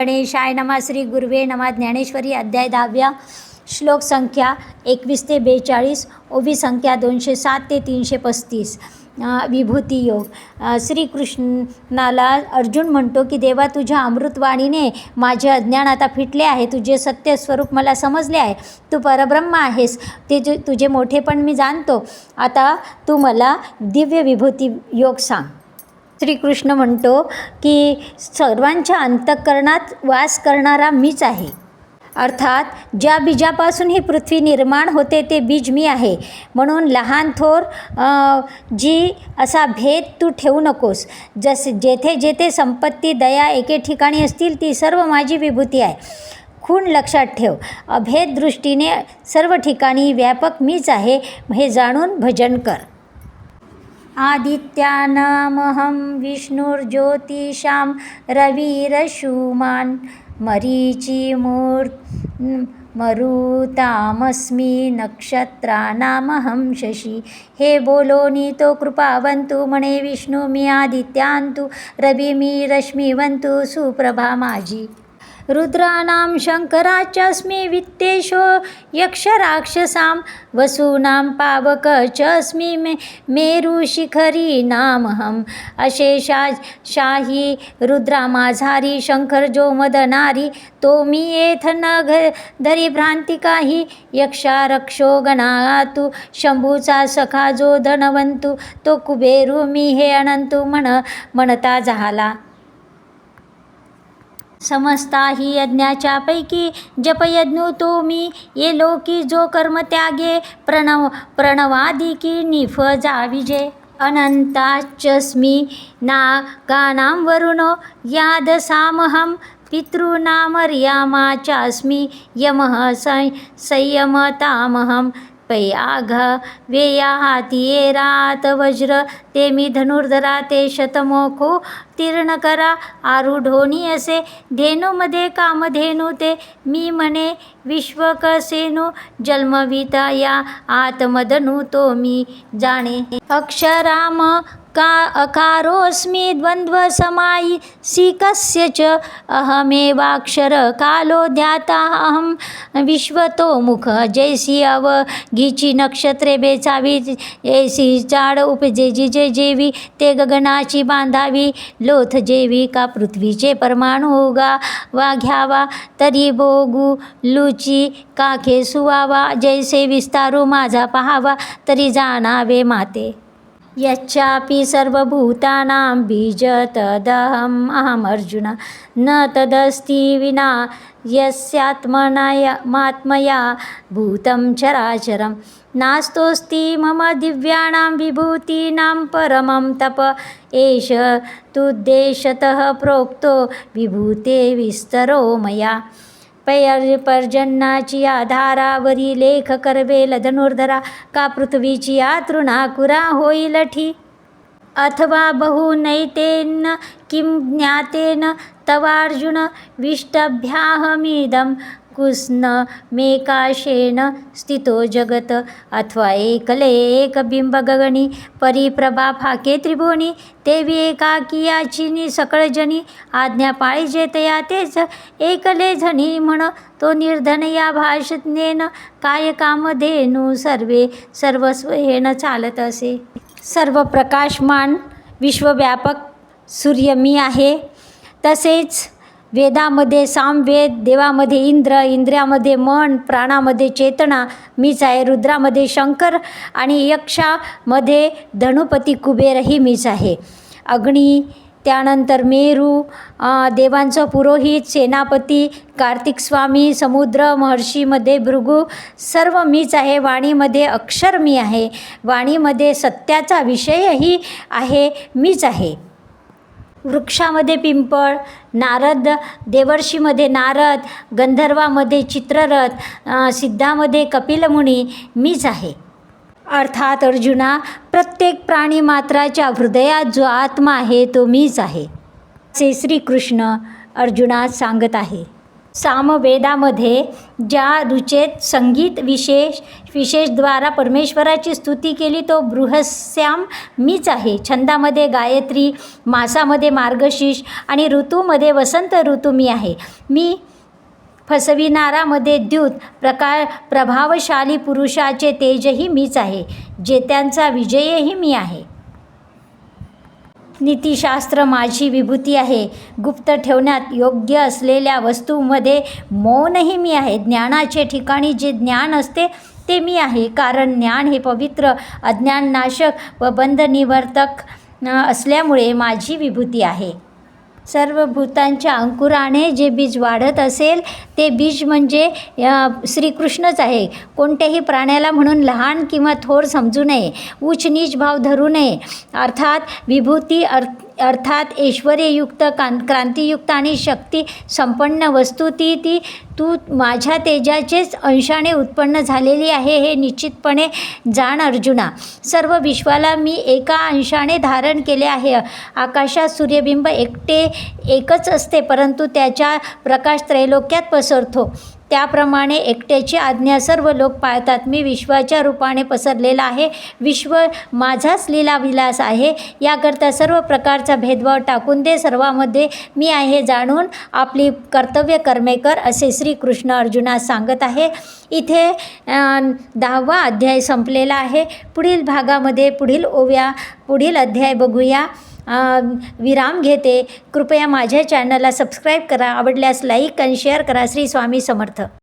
गणेशाय नमा श्री गुरुवे नमा ज्ञानेश्वरी अध्याय दहाव्या श्लोक संख्या एकवीस ते बेचाळीस ओवी संख्या दोनशे सात ते तीनशे पस्तीस. विभूती योग. श्रीकृष्णाला अर्जुन म्हणतो की देवा तुझ्या अमृतवाणीने माझे अज्ञान आता फिटले आहे. तुझे सत्य स्वरूप मला समजले आहे. तू परब्रह्म आहेस. ते तु तुझे मोठेपण मी जाणतो. आता तू मला दिव्य विभूती योग सांग. श्रीकृष्ण म्हणतो की सर्वांच्या अंतःकरणात वास करणारा मीच आहे. अर्थात ज्या बीजापासून ही पृथ्वी निर्माण होते ते बीज मी आहे. म्हणून लहान थोर जी असा भेद तू ठेवू नकोस. जसे जेथे जेथे संपत्ती दया एके ठिकाणी असतील ती सर्व माझी विभूती आहे. खूण लक्षात ठेव. अभेद दृष्टीने सर्व ठिकाणी व्यापक मीच आहे हे जाणून भजन कर. आदित्यानामहं विष्णुर्ज्योतिषां रविरशुमान् मरीचिमूर् मरुतामस्मि नक्षत्राणामहं शशी। हे बोलोनी नीतो कृपावन्तु मणे विष्णु मी आदित्यान्तु रवि मी रश्मीवन्तु सुप्रभा माझी। रुद्राणां शङ्कराच्चस्मि वित्तेशो यक्षराक्षसां वसूनां पावक च अस्मि मे मेरुशिखरीनामहम्। अशेषा शाही रुद्रा माझारी शंकर जो मदनारी तो मी एथ न घ धरी भ्रांती काही यक्षा रक्षो शंभूचा सखा जो धनवंतु तो कुबेरू मी हे अनंतु म्हण म्हणता झाला। समजता ही यज्ञाच्या पैकी जपयज्ञू तो मी ये लोकी जो कर्म त्यागे प्रणव प्रणवादिकी निफ जाविजे अनंताचस्मी नागानां वरुणो यादसामहं पितॄणामर्यामाचास्मि यमः पै आघ वेया हाती ये रात वज्र ते मी धनुर्धरा ते शतमोखो तीर्ण करा आरूढोनी असे धेनूमध्ये कामधेनू ते मी म्हणे विश्वकसेनू जन्मविता या आत्मदनू तो मी जाणे. अक्षराम का अकारोऽस्मि द्वन्द्वसमायि सिकस्य च अहमेवाक्षर कालो ध्याता अहं विश्वतोमुख जैसी अवघीची नक्षत्रे बेचावी ऐसी चाड उपजेजी जे जेवी ते गगनाची बांधावी लोथ जेवी का पृथ्वीचे परमाणु होगा वा घ्यावा तरी भोगू लुची काखे सुवावा जैसे विस्तारू माझा पहावा तरी जाणावे माते। यच्चापि सर्वभूतानां बीज तदहम् अहम् अर्जुन। न तदस्ति विना यस्यात्मनया मात्मया भूतं चराचरं नास्तोऽस्ति मम दिव्याणां विभूतीनां परमं तप। एष तुद्देशतः प्रोक्तो विभूते विस्तरो मया। पयर पर्जन्याची आधारावरी लेख करवेल धनुर्धरा का पृथ्वीची आतृणाकुरा होईल ठी अथवा बहुनैतेन किं ज्ञातेन तवार्जुन विष्टभ्याहमिदं कृष्ण मेकाशेन स्थितो जगत। अथवा एकले परिप्रभा फाके त्रिभुवनी तेवी एकाकियाचिनी सकळजनी आज्ञा पाळीजे तया तेच एकले झनी म्हण तो निर्धन या भाषज्ञेन काय कामधेनू सर्वे सर्वस्व हेन चालत असे। सर्व प्रकाशमान विश्वव्यापक सूर्य मी आहे तसेच वेदामध्ये सामवेद देवामध्ये इंद्र इंद्रियामध्ये मन प्राणामध्ये चेतना मीच आहे रुद्रामध्ये शंकर आणि यक्षामध्ये धनुपती कुबेरही मीच आहे. अग्नी त्यानंतर मेरू देवांचं पुरोहित सेनापती कार्तिक स्वामी समुद्र महर्षीमध्ये भृगू सर्व मीच आहे. वाणीमध्ये अक्षर मी आहे. वाणीमध्ये सत्याचा विषयही आहे मीच आहे. वृक्षामध्ये पिंपळ नारद देवर्षीमध्ये नारद गंधर्वामध्ये चित्ररथ सिद्धामध्ये कपिलमुनी मीच आहे. अर्थात अर्जुना प्रत्येक प्राणी मात्राच्या हृदयात जो आत्मा आहे तो मीच आहे असे श्रीकृष्ण अर्जुनास सांगत आहे. सामवेदामध्ये ज्या रुचेत संगीत विशेष विशेषद्वारा परमेश्वराची स्तुती केली तो बृहस्याम मीच आहे. छंदामध्ये गायत्री मासामध्ये मार्गशीर्ष आणि ऋतूमध्ये वसंत ऋतू मी आहे. मी फसविणारामध्ये द्यूत प्रकार प्रभावशाली पुरुषाचे तेजही मीच आहे. जेत्यांचा विजयही मी आहे. नीतिशास्त्र माझी विभूती आहे. गुप्त ठेवण्यात योग्य असलेल्या वस्तूमध्ये मौनही मी आहे. ज्ञानाचे ठिकाणी जे ज्ञान असते ते मी आहे. कारण ज्ञान हे पवित्र अज्ञाननाशक व बंधनिवर्तक असल्यामुळे माझी विभूती आहे. सर्व भूतांच्या अंकुराने जे बीज वाढत असेल ते बीज म्हणजे श्रीकृष्णच आहे. कोणत्याही प्राण्याला म्हणून लहान किंवा थोर समजू नये. उच्च नीच भाव धरू नये. अर्थात विभूती अर्थ अर्थात ऐश्वर्ययुक्त कां क्रांतियुक्त आणि शक्ती संपन्न वस्तू ती ती तू माझ्या तेजाचेच अंशाने उत्पन्न झालेली आहे हे निश्चितपणे जाण अर्जुना. सर्व विश्वाला मी एका अंशाने धारण केले आहे. आकाशात सूर्यबिंब एकटे एकच असते परंतु त्याच्या प्रकाश त्रैलोक्यात पसरतो. त्याप्रमाणे एकट्याची आज्ञा सर्व लोक पाळतात. मी विश्वाच्या रूपाने पसरलेला आहे. विश्व माझाच लीलाविलास आहे. याकरता सर्व प्रकारचा भेदभाव टाकून दे सर्वामध्ये मी आहे जाणून आपली कर्तव्य कर्मे कर असे श्रीकृष्ण अर्जुनास सांगत आहे. इथे दहावा अध्याय संपलेला आहे. पुढील भागामध्ये पुढील ओव्या पुढील अध्याय बघूया. विराम घेते. कृपया माझ्या चॅनलला सबस्क्राईब करा. आवडल्यास लाईक आणि शेअर करा. श्री स्वामी समर्थ.